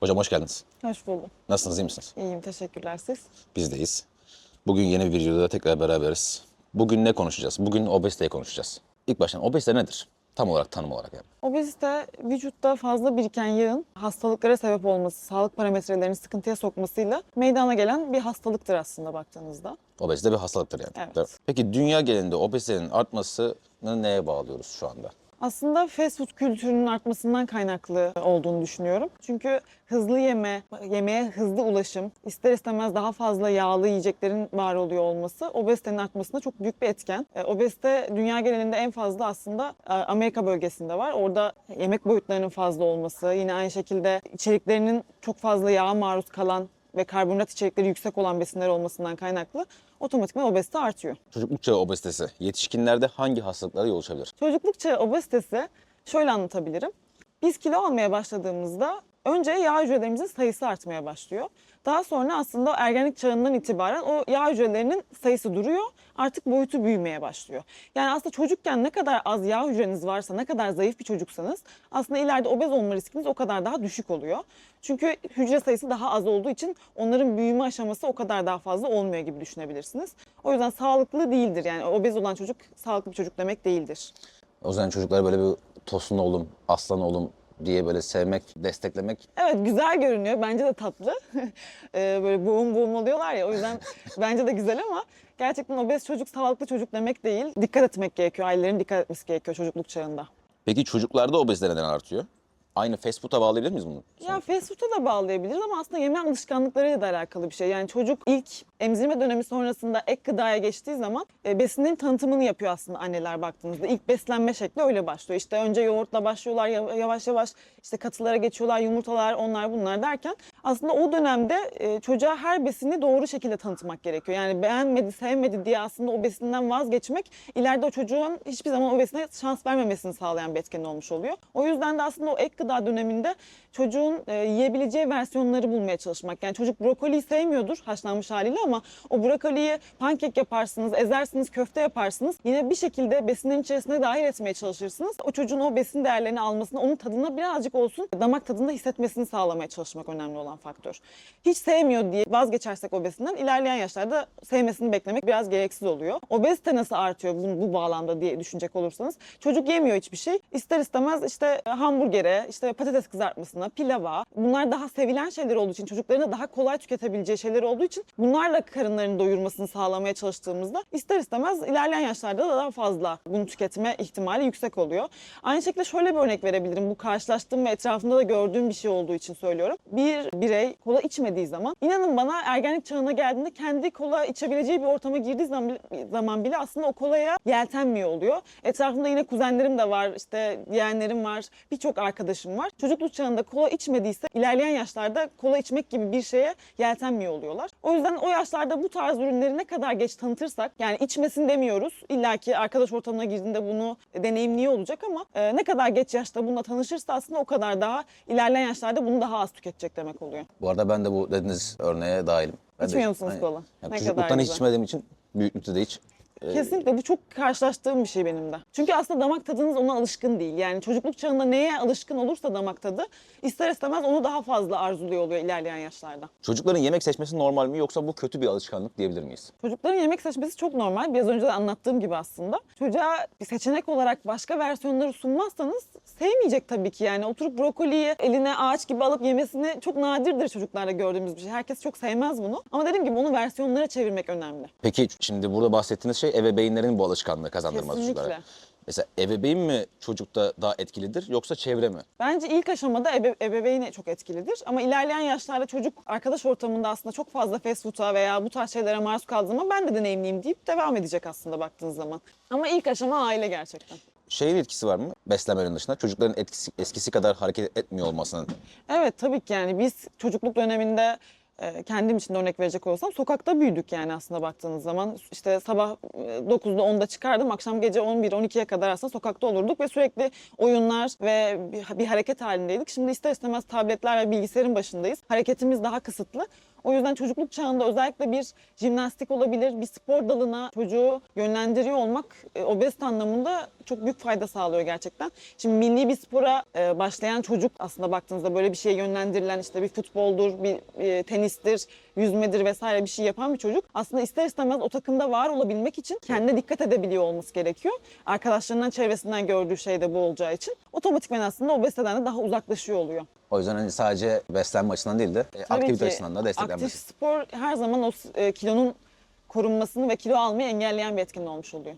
Hocam hoş geldiniz. Hoş buldum. Nasılsınız, iyi misiniz? İyiyim, teşekkürler siz. Bizdeyiz. Bugün yeni bir videoda tekrar beraberiz. Bugün ne konuşacağız? Bugün obeziteyi konuşacağız. İlk baştan obezite nedir? Tam olarak tanım olarak yani. Obezite vücutta fazla biriken yağın hastalıklara sebep olması, sağlık parametrelerini sıkıntıya sokmasıyla meydana gelen bir hastalıktır aslında baktığınızda. Obezite bir hastalıktır yani. Evet. Peki dünya genelinde obezitenin artmasını neye bağlıyoruz şu anda? Aslında fast food kültürünün artmasından kaynaklı olduğunu düşünüyorum. Çünkü hızlı yeme, yemeğe hızlı ulaşım, ister istemez daha fazla yağlı yiyeceklerin var oluyor olması obezitenin artmasında çok büyük bir etken. E, Obezite dünya genelinde en fazla aslında e, Amerika bölgesinde var. Orada yemek boyutlarının fazla olması, yine aynı şekilde içeriklerinin çok fazla yağa maruz kalan ve karbonhidrat içerikleri yüksek olan besinler olmasından kaynaklı otomatikman obezite artıyor. Çocukluk çağı obezitesi yetişkinlerde hangi hastalıklara yol açabilir? Çocukluk çağı obezitesi şöyle anlatabilirim. Biz kilo almaya başladığımızda önce yağ hücrelerimizin sayısı artmaya başlıyor. Daha sonra aslında ergenlik çağından itibaren o yağ hücrelerinin sayısı duruyor. Artık boyutu büyümeye başlıyor. Yani aslında çocukken ne kadar az yağ hücreniz varsa, ne kadar zayıf bir çocuksanız aslında ileride obez olma riskiniz o kadar daha düşük oluyor. Çünkü hücre sayısı daha az olduğu için onların büyüme aşaması o kadar daha fazla olmuyor gibi düşünebilirsiniz. O yüzden sağlıklı değildir. Yani obez olan çocuk sağlıklı bir çocuk demek değildir. O yüzden çocukları böyle bir tosun oğlum, aslan oğlum diye böyle sevmek, desteklemek Evet güzel görünüyor. Bence de tatlı. Ee, böyle boğum boğum oluyorlar ya. O yüzden bence de güzel ama gerçekten obez çocuk sağlıklı çocuk demek değil. Dikkat etmek gerekiyor. Ailelerin dikkat etmesi gerekiyor çocukluk çağında. Peki çocuklarda obezite neden artıyor? Aynı fast food'a bağlayabilir miyiz bunu? Ya fast food'a da bağlayabiliriz ama aslında yeme alışkanlıklarıyla da alakalı bir şey. Yani çocuk ilk emzirme dönemi sonrasında ek gıdaya geçtiği zaman e, besinlerin tanıtımını yapıyor aslında anneler baktığınızda. İlk beslenme şekli öyle başlıyor. İşte önce yoğurtla başlıyorlar yav- yavaş yavaş işte katılara geçiyorlar yumurtalar onlar bunlar derken aslında o dönemde e, çocuğa her besini doğru şekilde tanıtmak gerekiyor. Yani beğenmedi sevmedi diye aslında o besinden vazgeçmek ileride o çocuğun hiçbir zaman o besine şans vermemesini sağlayan bir etken olmuş oluyor. O yüzden de aslında o ek gıda döneminde çocuğun e, yiyebileceği versiyonları bulmaya çalışmak. Yani çocuk brokoliyi sevmiyordur haşlanmış haliyle ama o brokoliyi pankek yaparsınız, ezersiniz, köfte yaparsınız. Yine bir şekilde besinlerin içerisine dahil etmeye çalışırsınız. O çocuğun o besin değerlerini almasını, onun tadına birazcık olsun damak tadında hissetmesini sağlamaya çalışmak önemli olan faktör. Hiç sevmiyor diye vazgeçersek o besinden ilerleyen yaşlarda sevmesini beklemek biraz gereksiz oluyor. Obezite nasıl artıyor bu, bu bağlamda diye düşünecek olursanız. Çocuk yemiyor hiçbir şey. İster istemez işte hamburgere, işte patates kızartmasına, pilava bunlar daha sevilen şeyler olduğu için çocukların da daha kolay tüketebileceği şeyler olduğu için bunlarla karınlarını doyurmasını sağlamaya çalıştığımızda ister istemez ilerleyen yaşlarda da daha fazla bunu tüketme ihtimali yüksek oluyor. Aynı şekilde şöyle bir örnek verebilirim. Bu karşılaştığım ve etrafımda da gördüğüm bir şey olduğu için söylüyorum. Bir birey kola içmediği zaman inanın bana ergenlik çağına geldiğinde kendi kola içebileceği bir ortama girdiği zaman zaman bile aslında o kolaya yeltenmiyor oluyor. Etrafımda yine kuzenlerim de var, işte yeğenlerim var, birçok arkadaşım var. Çocukluk çağında kola içmediyse ilerleyen yaşlarda kola içmek gibi bir şeye yeltenmiyor oluyorlar. O yüzden o yaşlarda bu tarz ürünleri ne kadar geç tanıtırsak yani içmesin demiyoruz. İlla ki arkadaş ortamına girdiğinde bunu deneyimliyor olacak ama e, ne kadar geç yaşta bununla tanışırsa aslında o kadar daha ilerleyen yaşlarda bunu daha az tüketecek demek oluyor. Bu arada ben de bu dediğiniz örneğe dahilim. Ben de- İçmiyor musunuz Aynen. kola? Yani Ne kadar çocukluktan hiç güzel. içmediğim için büyüklükte de hiç. E, Kesinlikle bu çok karşılaştığım bir şey benim de. Çünkü aslında damak tadınız ona alışkın değil. Yani çocukluk çağında neye alışkın olursa damak tadı ister istemez onu daha fazla arzuluyor oluyor ilerleyen yaşlarda. Çocukların yemek seçmesi normal mi yoksa bu kötü bir alışkanlık diyebilir miyiz? Çocukların yemek seçmesi çok normal. Biraz önce de anlattığım gibi aslında. Çocuğa bir seçenek olarak başka versiyonları sunmazsanız sevmeyecek tabii ki. Yani oturup brokoliyi eline ağaç gibi alıp yemesini çok nadirdir çocuklarda gördüğümüz bir şey. Herkes çok sevmez bunu. Ama dediğim gibi onu versiyonlara çevirmek önemli. Peki şimdi burada bahsettiğiniz şey ebeveynlerin bu alışkanlığı kazandırması Kesinlikle. çocuklara. Mesela ebeveyn mi çocukta daha etkilidir yoksa çevre mi? Bence ilk aşamada ebe, ebeveyni çok etkilidir. Ama ilerleyen yaşlarda çocuk arkadaş ortamında aslında çok fazla fast food'a veya bu tarz şeylere maruz kaldığı zaman ben de deneyimliyim deyip devam edecek aslında baktığınız zaman. Ama ilk aşama aile gerçekten. Şeyin etkisi var mı? Beslenmenin dışında çocukların etkisi, eskisi kadar hareket etmiyor olmasının. Evet tabii ki yani biz çocukluk döneminde kendim için örnek verecek olursam sokakta büyüdük yani aslında baktığınız zaman. işte sabah e, 9'da 10'da çıkardım akşam gece 11-12'ye kadar aslında sokakta olurduk ve sürekli oyunlar ve bir, hareket halindeydik. Şimdi ister istemez tabletler ve bilgisayarın başındayız. Hareketimiz daha kısıtlı. O yüzden çocukluk çağında özellikle bir jimnastik olabilir, bir spor dalına çocuğu yönlendiriyor olmak e, obezite anlamında çok büyük fayda sağlıyor gerçekten. Şimdi milli bir spora e, başlayan çocuk aslında baktığınızda böyle bir şeye yönlendirilen işte bir futboldur, bir e, tenistir, yüzmedir vesaire bir şey yapan bir çocuk aslında ister istemez o takımda var olabilmek için kendine dikkat edebiliyor olması gerekiyor. Arkadaşlarından, çevresinden gördüğü şey de bu olacağı için otomatikman aslında obeziteden de daha uzaklaşıyor oluyor. O yüzden hani sadece beslenme açısından değil de e, Tabii aktivite ki açısından da desteklenmesi. Aktif spor her zaman o e, kilonun korunmasını ve kilo almayı engelleyen bir etken olmuş oluyor.